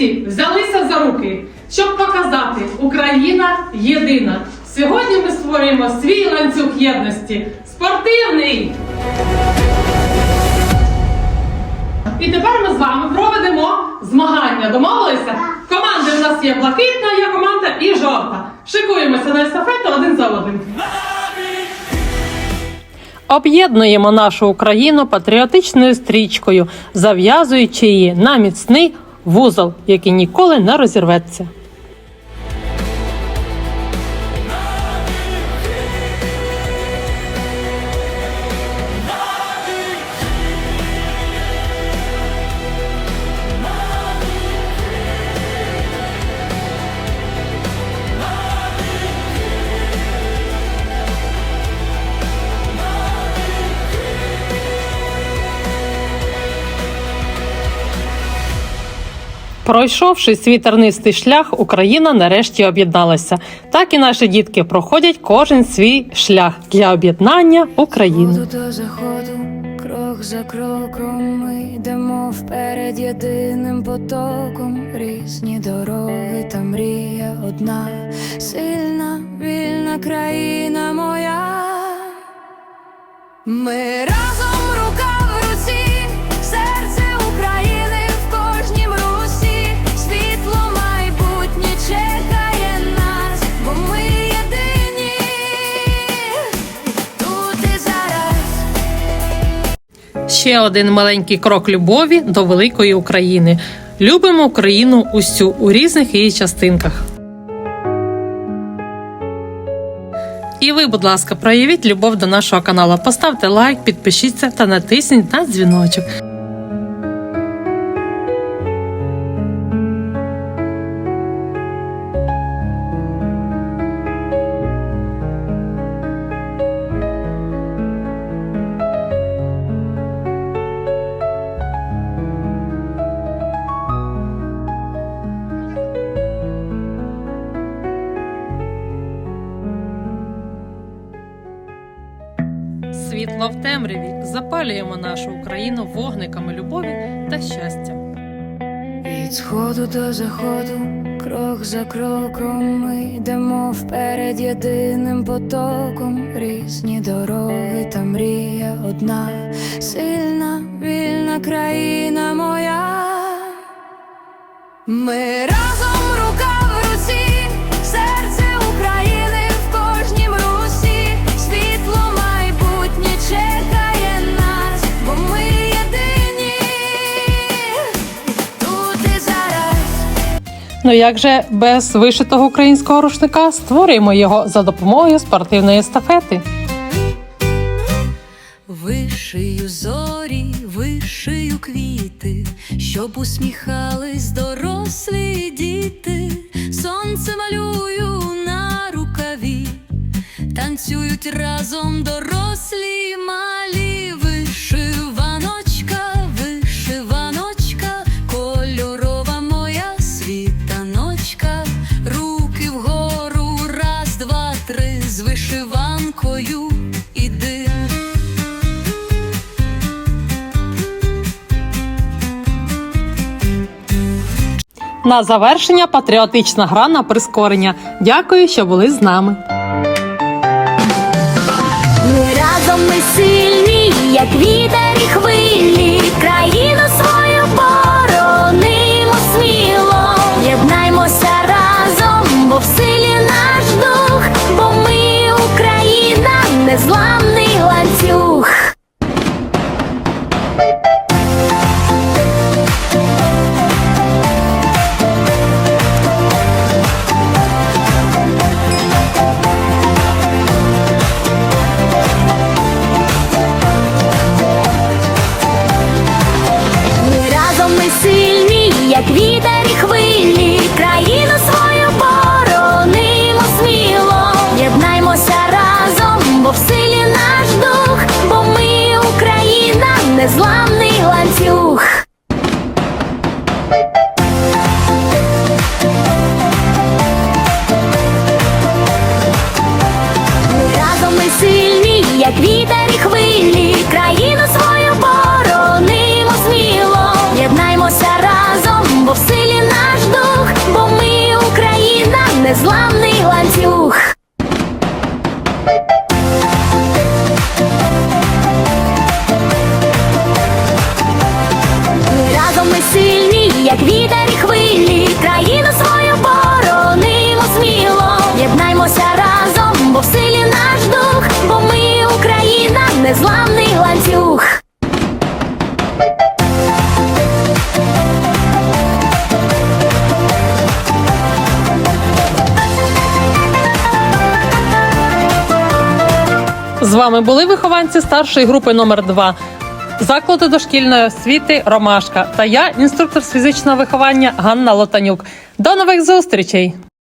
всі взялися за руки, щоб показати Україна єдина. Сьогодні ми створюємо свій ланцюг єдності спортивний. І тепер ми з вами проведемо змагання. Домовилися? Команди в нас є блакитна, є команда і жовта. Шикуємося на естафету один за одним. Об'єднуємо нашу Україну патріотичною стрічкою, зав'язуючи її на міцний вузол, який ніколи не розірветься. Пройшовши свій тернистий шлях, Україна нарешті об'єдналася. Так і наші дітки проходять кожен свій шлях для об'єднання України. Заходу до заходу, крок за кроком ми йдемо вперед єдиним потоком. Різні дороги та мрія одна, сильна, вільна країна моя. Ми разом Ще один маленький крок любові до великої України. Любимо Україну усю у різних її частинках. І ви, будь ласка, проявіть любов до нашого каналу. Поставте лайк, підпишіться та натисніть на дзвіночок. Світло в темряві запалюємо нашу Україну вогниками любові та щастя. Від сходу до заходу, крок за кроком, ми йдемо вперед єдиним потоком. Різні дороги та мрія одна, сильна, вільна країна моя. Ми разом Ну як же без вишитого українського рушника створюємо його за допомогою спортивної естафети. Вишию зорі, вишию квіти, щоб усміхались дорослі діти, сонце малюю на рукаві, танцюють разом дорослі й На завершення патріотична гра на прискорення. Дякую, що були з нами. Ми разом ми сильні, як вітер і хвилі, країну ланцюг. З вами були вихованці старшої групи номер 2 закладу дошкільної освіти Ромашка та я, інструктор з фізичного виховання Ганна Лотанюк. До нових зустрічей!